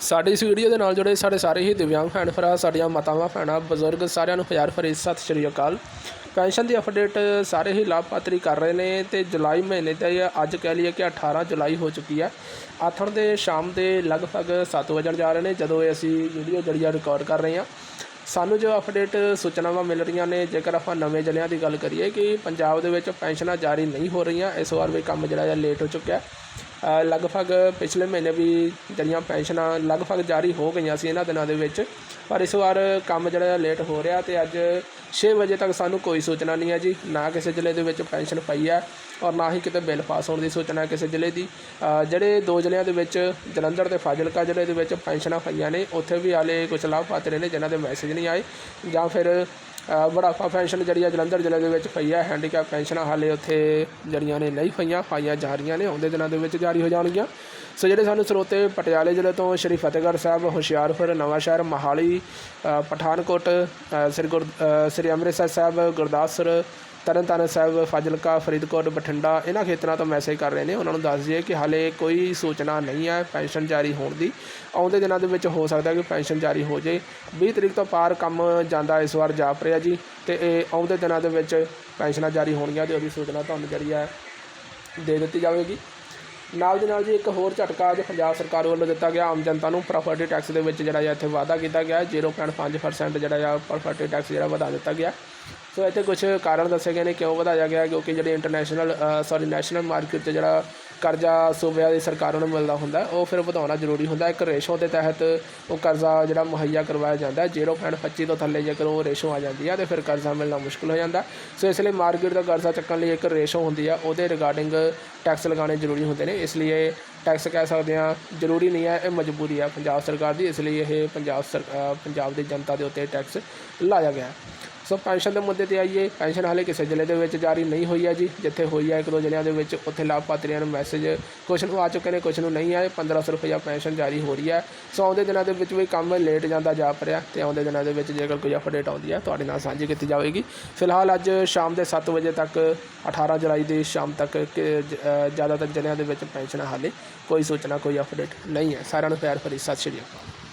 ਸਾਡੀ ਇਸ ਵੀਡੀਓ ਦੇ ਨਾਲ ਜੁੜੇ ਸਾਡੇ ਸਾਰੇ ਹੀ ਦਿਵਿਆਂਗ ਭੈਣ ਭਰਾ, ਸਾਡੀਆਂ ਮਾਤਾਵਾਂ, ਭੈਣਾਂ, ਬਜ਼ੁਰਗ, ਸਾਰਿਆਂ ਨੂੰ ਹਜ਼ਾਰ ਫਰੀ ਸਤਿ ਸ਼੍ਰੀ ਅਕਾਲ। ਪੈਨਸ਼ਨ ਦੀ ਅਪਡੇਟ ਸਾਰੇ ਹੀ ਲਾਭਪਾਤਰੀ ਕਰ ਰਹੇ ਨੇ ਤੇ ਜੁਲਾਈ ਮਹੀਨੇ ਤੇ ਅੱਜ ਕਹਿ ਲਈਏ ਕਿ 18 ਜੁਲਾਈ ਹੋ ਚੁੱਕੀ ਹੈ। ਆਥਣ ਦੇ ਸ਼ਾਮ ਦੇ ਲਗਭਗ 7 ਵਜਣ ਜਾ ਰਹੇ ਨੇ ਜਦੋਂ ਇਹ ਅਸੀਂ ਵੀਡੀਓ ਜਿਹੜੀ ਆ ਰਿਕਾਰਡ ਕਰ ਰਹੇ ਹਾਂ। ਸਾਨੂੰ ਜੋ ਅਪਡੇਟ ਸੂਚਨਾਵਾਂ ਮਿਲ ਰਹੀਆਂ ਨੇ, ਜੇਕਰ ਆਪਾਂ ਨਵੇਂ ਜ਼ਿਲ੍ਹਿਆਂ ਦੀ ਗੱਲ ਕਰੀਏ ਕਿ ਪੰਜਾਬ ਦੇ ਵਿੱਚ ਪੈਨਸ਼ਨਾਂ ਜਾਰੀ ਨਹੀਂ ਹੋ ਰਹੀਆਂ, ਇਸ ਵਾਰ ਵੀ ਕੰਮ ਜਿਹੜਾ ਹੈ ਲੇਟ ਹੋ ਚੁੱਕਿਆ। ਲਗਭਗ ਪਿਛਲੇ ਮਹੀਨੇ ਵੀ ਜਿਹੜੀਆਂ ਪੈਨਸ਼ਨਾਂ ਲਗਭਗ ਜਾਰੀ ਹੋ ਗਈਆਂ ਸੀ ਇਹਨਾਂ ਦਿਨਾਂ ਦੇ ਵਿੱਚ, ਪਰ ਇਸ ਵਾਰ ਕੰਮ ਜਿਹੜਾ ਹੈ ਲੇਟ ਹੋ ਰਿਹਾ ਤੇ ਅੱਜ 6 ਵਜੇ ਤੱਕ ਸਾਨੂੰ ਕੋਈ ਸੂਚਨਾ ਨਹੀਂ ਹੈ ਜੀ, ਨਾ ਕਿਸੇ ਜ਼ਿਲ੍ਹੇ ਦੇ ਵਿੱਚ ਪੈਨਸ਼ਨ ਪਈ ਹੈ ਔਰ ਨਾ ਹੀ ਕਿਤੇ ਬਿੱਲ ਪਾਸ ਹੋਣ ਦੀ ਸੂਚਨਾ ਕਿਸੇ ਜ਼ਿਲ੍ਹੇ ਦੀ। ਜਿਹੜੇ ਦੋ ਜ਼ਿਲ੍ਹਿਆਂ ਦੇ ਵਿੱਚ ਜਲੰਧਰ ਤੇ ਫਾਜ਼ਿਲਕਾ ਜ਼ਿਲ੍ਹੇ ਦੇ ਵਿੱਚ ਪੈਨਸ਼ਨਾਂ ਪਈਆਂ ਨੇ, ਉੱਥੇ ਵੀ ਹਾਲੇ ਕੁਝ ਲਾਭਪਾਤਰੀ ਨੇ ਜਿਨ੍ਹਾਂ ਦੇ ਮੈਸੇਜ ਨਹੀਂ ਆਏ ਜਾਂ ਫਿਰ ਅ, ਬੁਢਾਪਾ ਪੈਨਸ਼ਨ ਜਿਹੜੀ ਆ ਜਲੰਧਰ ਜ਼ਿਲ੍ਹੇ ਦੇ ਵਿੱਚ ਪਈ ਆ ਹੈਂਡੀਕੈਪ ਪੈਨਸ਼ਨਾਂ ਹਾਲੇ ਉੱਥੇ ਜਿਹੜੀਆਂ ਨੇ ਨਹੀਂ ਪਈਆਂ ਪਾਈਆਂ ਜਾ ਰਹੀਆਂ ਨੇ ਆਉਂਦੇ ਦਿਨਾਂ ਦੇ ਵਿੱਚ ਜਾਰੀ ਹੋ ਜਾਣਗੀਆਂ। ਸੋ ਜਿਹੜੇ ਸਾਨੂੰ ਸਰੋਤੇ ਪਟਿਆਲੇ ਜ਼ਿਲ੍ਹੇ ਤੋਂ ਸ਼੍ਰੀ ਫਤਿਹਗੜ੍ਹ ਸਾਹਿਬ, ਹੁਸ਼ਿਆਰਪੁਰ ਨਵਾਂ ਸ਼ਹਿਰ ਮਹਾਲੀ ਪਠਾਨਕੋਟ ਸ੍ਰੀ ਗੁਰ ਸ੍ਰੀ ਅੰਮ੍ਰਿਤਸਰ ਸਾਹਿਬ, ਗੁਰਦਾਸਪੁਰ, ਤਰਨਤਾਰਨ ਸਾਹਿਬ, ਫਾਜ਼ਿਲਕਾ, ਫਰੀਦਕੋਟ, ਬਠਿੰਡਾ, ਇਹਨਾਂ ਖੇਤਰਾਂ ਤੋਂ ਮੈਸੇਜ ਕਰ ਰਹੇ ਨੇ। ਉਹਨਾਂ ਨੂੰ ਦੱਸ ਦਈਏ ਕਿ ਹਾਲੇ ਕੋਈ ਸੂਚਨਾ ਨਹੀਂ ਹੈ ਪੈਨਸ਼ਨ ਜਾਰੀ ਹੋਣ ਦੀ। ਆਉਂਦੇ ਦਿਨਾਂ ਦੇ ਵਿੱਚ ਹੋ ਸਕਦਾ ਕਿ ਪੈਨਸ਼ਨ ਜਾਰੀ ਹੋ ਜੇ। 20 ਤਰੀਕ ਤੋਂ ਪਾਰ ਕੰਮ ਜਾਂਦਾ ਇਸ ਵਾਰ ਜਾਪ ਰਿਹਾ ਜੀ ਤੇ ਇਹ ਆਉਂਦੇ ਦਿਨਾਂ ਦੇ ਵਿੱਚ ਪੈਨਸ਼ਨਾਂ ਜਾਰੀ ਹੋਣਗੀਆਂ ਤੇ ਉਹਦੀ ਸੂਚਨਾ ਤੁਹਾਨੂੰ ਜਿਹੜੀ ਹੈ ਦੇ ਦਿੱਤੀ ਜਾਵੇਗੀ। ਨਾਲ ਦੀ ਨਾਲ ਜੀ ਇੱਕ ਹੋਰ ਝਟਕਾ ਅੱਜ ਪੰਜਾਬ ਸਰਕਾਰ ਵੱਲੋਂ ਦਿੱਤਾ ਗਿਆ। ਆਮ ਜਨਤਾ ਨੂੰ ਪ੍ਰਾਪਰਟੀ ਟੈਕਸ ਦੇ ਵਿੱਚ ਜਿਹੜਾ ਹੈ ਇੱਥੇ ਵਾਅਦਾ ਕੀਤਾ ਗਿਆ। ਹੈ, 0.5% ਜਿਹੜਾ ਆ ਪ੍ਰਾਪਰਟੀ ਟੈਕਸ ਜਿਹੜਾ ਵਧਾ ਦਿੱਤਾ ਗਿਆ। ਸੋ ਇੱਥੇ ਕੁਝ ਕਾਰਨ ਦੱਸੇ ਗਏ ਨੇ, ਕਿਉਂ ਵਧਾਇਆ ਗਿਆ, ਕਿਉਂਕਿ ਜਿਹੜੇ ਇੰਟਰਨੈਸ਼ਨਲ ਸੌਰੀ ਨੈਸ਼ਨਲ ਮਾਰਕੀਟ 'ਚ ਜਿਹੜਾ ਕਰਜ਼ਾ ਸੂਬਿਆਂ ਦੀ ਸਰਕਾਰਾਂ ਨੂੰ ਮਿਲਦਾ ਹੁੰਦਾ, ਉਹ ਫਿਰ ਵਧਾਉਣਾ ਜ਼ਰੂਰੀ ਹੁੰਦਾ। ਇੱਕ ਰੇਸ਼ੋ ਦੇ ਤਹਿਤ ਉਹ ਕਰਜ਼ਾ ਜਿਹੜਾ ਮੁਹੱਈਆ ਕਰਵਾਇਆ ਜਾਂਦਾ ਹੈ 0.25 ਤੋਂ ਥੱਲੇ ਜੇਕਰ ਉਹ ਰੇਸ਼ੋ ਆ ਜਾਂਦੀ ਹੈ, ਤੇ ਫਿਰ ਕਰਜ਼ਾ ਮਿਲਣਾ ਮੁਸ਼ਕਲ ਹੋ ਜਾਂਦਾ। ਸੋ ਇਸ ਲਈ ਮਾਰਕੀਟ ਦਾ ਕਰਜ਼ਾ ਚੱਕਣ ਲਈ ਇੱਕ ਰੇਸ਼ੋ ਹੁੰਦੀ ਆ ਉਹਦੇ ਰਿਗਾਰਡਿੰਗ ਟੈਕਸ ਲਗਾਉਣੇ ਜ਼ਰੂਰੀ ਹੁੰਦੇ ਨੇ। ਇਸ ਲਈ ਟੈਕਸ ਕਹਿ ਸਕਦੇ ਹਾਂ, ਜ਼ਰੂਰੀ ਨਹੀਂ ਹੈ, ਇਹ ਮਜਬੂਰੀ ਹੈ ਪੰਜਾਬ ਸਰਕਾਰ ਦੀ, ਇਸ ਲਈ ਇਹ ਪੰਜਾਬ ਸਰ ਪੰਜਾਬ ਦੀ ਜਨਤਾ ਦੇ ਉੱਤੇ ਟੈਕਸ ਲਾਇਆ ਗਿਆ ਸੋ ਪੈਨਸ਼ਨ ਦੇ ਮੁੱਦੇ ਤੇ ਆਈਏ, ਪੈਨਸ਼ਨ ਹਾਲੇ ਕਿਸੇ ਜ਼ਿਲ੍ਹੇ ਦੇ ਵਿੱਚ ਜਾਰੀ ਨਹੀਂ ਹੋਈ ਹੈ ਜੀ, ਜਿੱਥੇ ਹੋਈ ਹੈ ਇੱਕ ਦੋ ਜ਼ਿਲ੍ਹਿਆਂ ਦੇ ਵਿੱਚ, ਉੱਥੇ ਲਾਭਪਾਤਰੀਆਂ ਨੂੰ ਮੈਸੇਜ ਕੁਛ ਨੂੰ ਆ ਚੁੱਕੇ ਨੇ, ਕੁਛ ਨੂੰ ਨਹੀਂ ਆਏ 1500 ਰੁਪਇਆ ਪੈਨਸ਼ਨ ਜਾਰੀ ਹੋ ਰਹੀ ਹੈ। ਸੋ ਆਉਂਦੇ ਦਿਨਾਂ ਦੇ ਵਿੱਚ ਵੀ ਕੰਮ ਲੇਟ ਜਾਂਦਾ ਜਾ ਰਿਹਾ ਤੇ ਆਉਂਦੇ ਦਿਨਾਂ ਦੇ ਵਿੱਚ ਜੇਕਰ ਕੋਈ ਅਪਡੇਟ ਆਉਂਦੀ ਹੈ, ਤੁਹਾਡੇ ਨਾਲ ਸਾਂਝੀ ਕੀਤੀ ਜਾਵੇਗੀ। ਫਿਲਹਾਲ ਅੱਜ ਸ਼ਾਮ ਦੇ 7 ਵਜੇ ਤੱਕ 18 ਜੁਲਾਈ ਦੀ ਸ਼ਾਮ ਤੱਕ, ਕਿ ਜ਼ਿਆਦਾਤਰ ਜ਼ਿਲ੍ਹਿਆਂ ਦੇ ਵਿੱਚ ਪੈਨਸ਼ਨ ਹਾਲੇ ਕੋਈ ਸੂਚਨਾ ਕੋਈ ਅਪਡੇਟ ਨਹੀਂ ਹੈ। ਸਾਰਿਆਂ ਨੂੰ ਪਿਆਰ ਭਰੀ ਸਤਿ ਸ਼੍ਰੀ ਅਕਾਲ।